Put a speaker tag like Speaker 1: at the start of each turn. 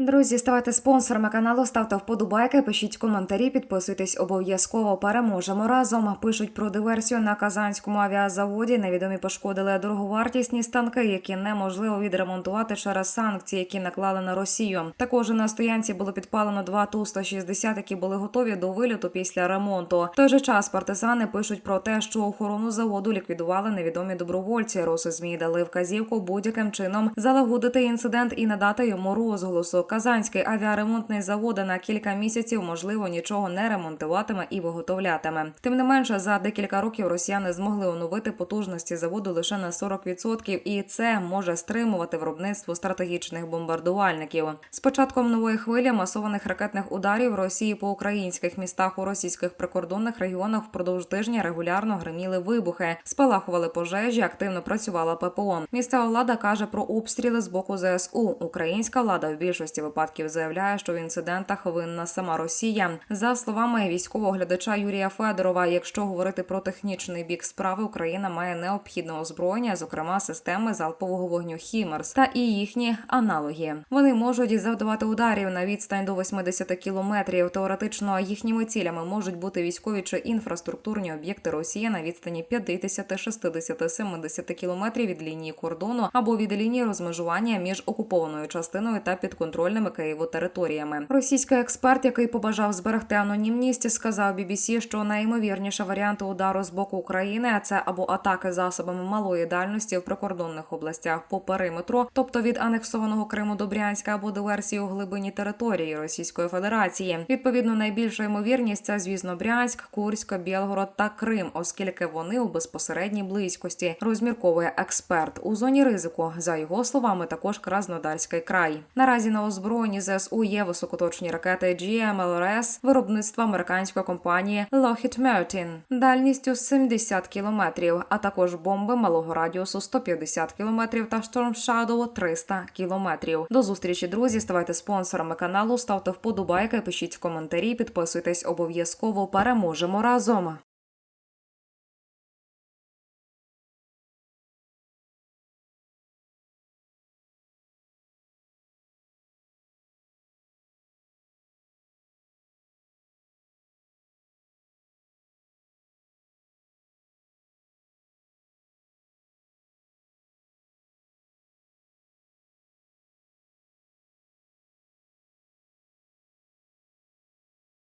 Speaker 1: Друзі, ставайте спонсорами каналу, ставте вподобайки, пишіть коментарі, підписуйтесь обов'язково. Переможемо разом. Пишуть про диверсію на казанському авіазаводі. Невідомі пошкодили дороговартісні станки, які неможливо відремонтувати через санкції, які наклали на Росію. Також на стоянці було підпалено два ту 160 які були готові до вильоту після ремонту. В той же час партизани пишуть про те, що охорону заводу ліквідували невідомі добровольці. Роси змі дали вказівку будь-яким чином залагодити інцидент і надати йому розголосу. Казанський авіаремонтний завод на кілька місяців можливо нічого не ремонтуватиме і виготовлятиме. Тим не менше, за декілька років росіяни змогли оновити потужності заводу лише на 40%, і це може стримувати виробництво стратегічних бомбардувальників. З початком нової хвилі масованих ракетних ударів Росії по українських містах у російських прикордонних регіонах впродовж тижня регулярно гриміли вибухи, спалахували пожежі, активно працювала ППО. Місцева влада каже про обстріли з боку ЗСУ. Українська влада в більшості випадків заявляє, що в інцидентах винна сама Росія. За словами військового глядача Юрія Федорова, якщо говорити про технічний бік справи, Україна має необхідне озброєння, зокрема системи залпового вогню Хімерс та і їхні аналоги. Вони можуть завдавати ударів на відстань до 80 кілометрів. Теоретично їхніми цілями можуть бути військові чи інфраструктурні об'єкти Росії на відстані 50, 60, 70 кілометрів від лінії кордону або від лінії розмежування між окупованою частиною та підконтрольними Києву територіями. Російський експерт, який побажав зберегти анонімність, сказав BBC, що найімовірніше варіанти удару з боку України це або атаки засобами малої дальності в прикордонних областях по периметру, тобто від анексованого Криму до Брянська або диверсії у глибині території Російської Федерації. Відповідно, найбільша ймовірність це, звісно, Брянськ, Курськ, Білгород та Крим, оскільки вони у безпосередній близькості, розмірковує експерт. У зоні ризику, за його словами, також Краснодарський край. Наразі на озброєнні ЗСУ є високоточні ракети GMLRS виробництва американської компанії Lockheed Martin дальністю 70 кілометрів, а також бомби малого радіусу 150 кілометрів та Storm Shadow 300 кілометрів. До зустрічі, друзі. Ставайте спонсорами каналу, ставте вподобайки, пишіть коментарі, підписуйтесь обов'язково. Переможемо разом.